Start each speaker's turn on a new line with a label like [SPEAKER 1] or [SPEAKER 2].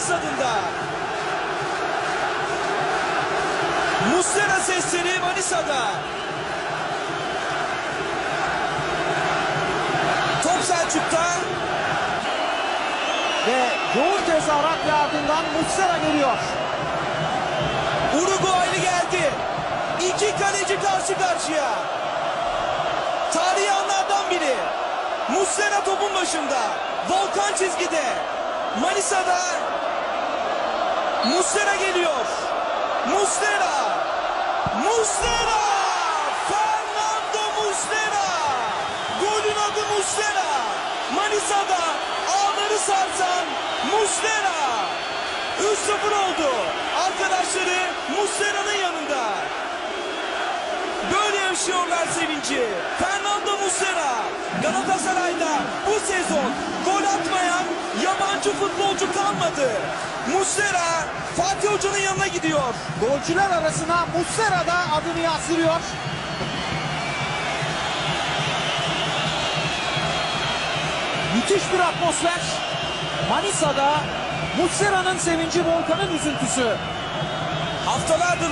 [SPEAKER 1] stadında. Muslera sesleri Manisa'da. Top Selçuk'ta.
[SPEAKER 2] Ve yoğun tezahürat ve ardından Muslera geliyor.
[SPEAKER 1] Uruguaylı geldi. İki kaleci karşı karşıya. Tarihi anlardan biri. Muslera topun başında. Volkan çizgide. Manisa'da. Muslera geliyor. Muslera. Muslera. Fernando Muslera. Golün adı Muslera. Manisa'da ağları sarsan Muslera. 3-0 oldu. Arkadaşları Muslera'nın yanında. Böyle yaşıyorlar sevinci. Fernando Muslera Galatasaray'da bu sezon yabancı futbolcu kalmadı. Muslera Fatih Hoca'nın yanına gidiyor.
[SPEAKER 2] Golcüler arasına Muslera da adını yazdırıyor. Müthiş bir atmosfer. Manisa'da Muslera'nın sevinci Volkan'ın üzüntüsü.
[SPEAKER 1] Haftalardır